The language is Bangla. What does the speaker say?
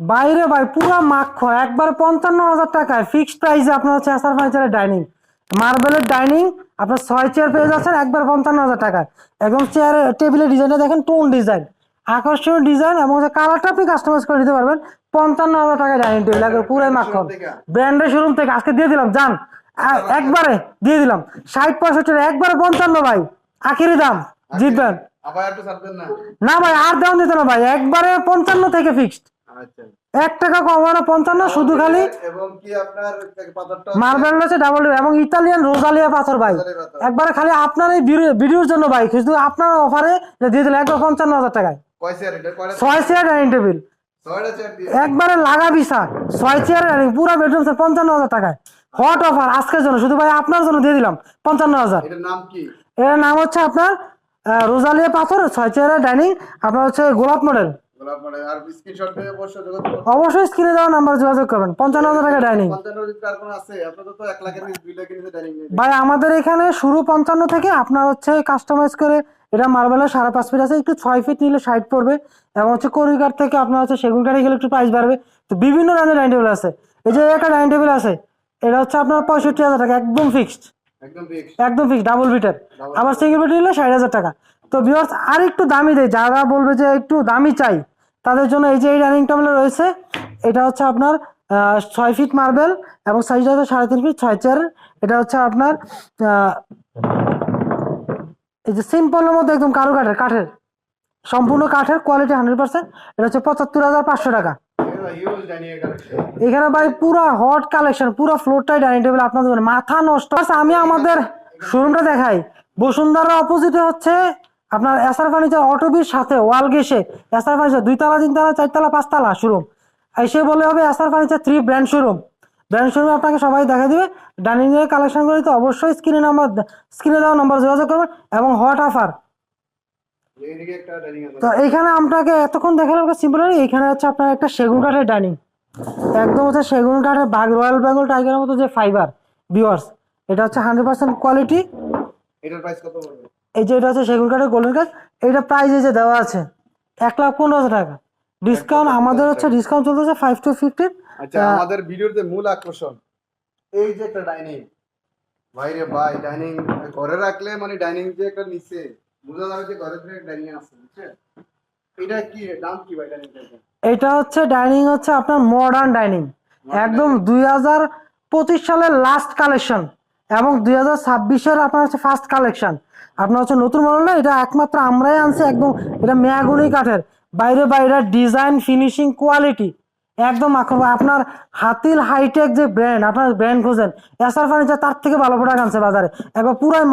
বাইরে ভাই পুরো মাক্ষ একবার পঞ্চান্ন হাজার টাকায় ফিক্সড প্রাইসে আপনার হচ্ছে এসআর ফার্নিচারের ডাইনিং মার্বেলের ডাইনিং আপনার ছয় চেয়ার পেয়ে যাচ্ছেন একবার পঞ্চান্ন হাজার টাকায় একদম চেয়ার টেবিলের ডিজাইনটা দেখেন টোন ডিজাইন আকর্ষণীয় ডিজাইন এবং কালারটা আপনি কাস্টমাইজ করে দিতে পারবেন। পঞ্চান্ন হাজার টাকায় ডাইনিং টেবিল একবার পুরাই মাখন ব্র্যান্ডের শোরুম থেকে আজকে দিয়ে দিলাম যান একবারে দিয়ে দিলাম। ষাট পঁয়ষট্টি একবারে পঞ্চান্ন ভাই। আখেরি দাম জিতবেন। না? ভাই আর দাম দিতে না ভাই একবারে পঞ্চান্ন থেকে ফিক্সড এক টাকা কম হয় না পঞ্চান্ন শুধু খালি এবং কি আপনার মার্বেল আছে ডাবল এবং ইতালিয়ান রোজালিয়া পাথর ভাই। একবারে খালি আপনার এই ভিডিওর জন্য ভাই শুধু আপনার অফারে দিয়ে দিলে একবার পঞ্চান্ন হাজার টাকায়। ছয় চেয়ার ডাইনিং টেবিল একবারে লাগা বিছা ছয় চেয়ার ডাইনিং পুরো বেডরুম সেট পঞ্চান্ন হাজার টাকায়। হট অফার আজকের জন্য শুধু ভাই আপনার জন্য দিয়ে দিলাম পঞ্চান্ন হাজার। এর নাম হচ্ছে আপনার রোজালিয়া পাথর ছয় চেয়ারের ডাইনিং আপনার হচ্ছে গোলাপ মডেল মানে অবশ্যই স্ক্রিনে দেওয়া নাম্বার যোগাযোগ করবেন। পঞ্চান্ন হাজার টাকা ডাইনিং ভাই আমাদের এখানে শুরু পঞ্চান্ন থেকে আপনার হচ্ছে কাস্টমাইজ করে এটা মার্বেলের সাড়ে পাঁচ ফিট আছে একটু ছয় ফিট নিলে ষাট পড়বে। এবং হচ্ছে করিকার থেকে আপনার হচ্ছে সেগুন কাঠে গেলে একটু প্রাইস বাড়বে। তো বিভিন্ন ধরনের ডাইনিং টেবিল আছে। এই যে একটা ডাইনিং টেবিল আছে এটা হচ্ছে আপনার পঁয়ষট্টি হাজার টাকা একদম ফিক্সড একদম ফিক্স ফিক্সড ডাবল বিটের আবার সিঙ্গেল বিট নিলে ষাট হাজার টাকা। তো ভিউয়ার্স আর একটু দামি দেয় যারা বলবে যে একটু দামি চাই। তাদের জন্য এই যে এই ডাইনিং টেবিল রয়েছে, এটা হচ্ছে আপনার ছয় ফিট মার্বেল এবং সাইজটা হচ্ছে সাড়ে তিন ফিট ছয় চার এটা হচ্ছে আপনার এই যে সিম্পলের মধ্যে একদম কারু কাঠের। কাঠের সম্পূর্ণ কাঠের কোয়ালিটি হান্ড্রেড পার্সেন্ট এটা হচ্ছে পঁচাত্তর হাজার পাঁচশো টাকা। এখানে ভাই পুরো হট কালেকশন পুরো ফ্লোরটাই ডাইনিং টেবিল আপনাদের মাথা নষ্ট। আমি আমাদের শোরুমটা দেখাই। বসুন্ধরা অপোজিটে হচ্ছে আপনার এসআর ফার্নিচার অটোবির সাথে ওয়াল গেসে এসআর ফার্নিচার দুইতলা তিনতলা চারতলা পাঁচতলা শোরুম এসে বলে হবে SR furniture three brand showroom brand শোরুমে আপনাকে সবাই দেখা দিবে। ডাইনিং এর কালেকশন করে তো অবশ্যই স্ক্রিনে নাম্বার স্ক্রিনে দেওয়া নাম্বার যোগাযোগ করবেন এবং হট অফার তো এইখানে আপনাকে এতক্ষণ দেখালাম সিম্পল এইখানে হচ্ছে আপনার একটা সেগুন কাঠের ডাইনিং একদম হচ্ছে সেগুন কাঠের বাঘ রয়্যাল বেঙ্গল টাইগারের মতো যে ফাইবার ভিওয়ার্স এটা হচ্ছে হান্ড্রেড পার্সেন্ট কোয়ালিটি এটার প্রাইস কত পড়বে? এই যে এটা হচ্ছে সেগুন কাঠের গোল্ডেন কাঠ এইটা প্রাইস এই যে দেওয়া আছে এক লাখ পনেরো হাজার টাকা। ডিসকাউন্ট আমাদের হচ্ছে ডিসকাউন্ট চলতেছে ফাইভ টু ফিফটিন আচ্ছা আমাদের মূল আকর্ষণ। এই যে একটা ডাইনিং ভাইরে ভাই ডাইনিং ঘরে রাখলে মানে ডাইনিং যে একটা নিচে বোঝা যাবে যে ঘরে থেকে ডাইনিং আছে বুঝছেন এটা কি দাম কি ভাই ডাইনিং এটা হচ্ছে ডাইনিং হচ্ছে আপনার মডার্ন ডাইনিং একদম দুই হাজার পঁচিশ সালের লাস্ট কালেকশন এবং দুই হাজার ছাব্বিশের আপনার হচ্ছে ফার্স্ট কালেকশন আপনার হচ্ছে নতুন মডেল এটা একমাত্র আমরাই আনছি একদম, এটা মেয়াগুনি কাঠের। বাইরে বাইরে ডিজাইন ফিনিশিং কোয়ালিটি একদম আপনার হাতিল হাইটেক যে ব্র্যান্ড আপনার ব্র্যান্ড খুঁজেন এসআর ফার্নিচার তার থেকে ভালো প্রোডাক্ট আনছে বাজারে। একবার পুরাই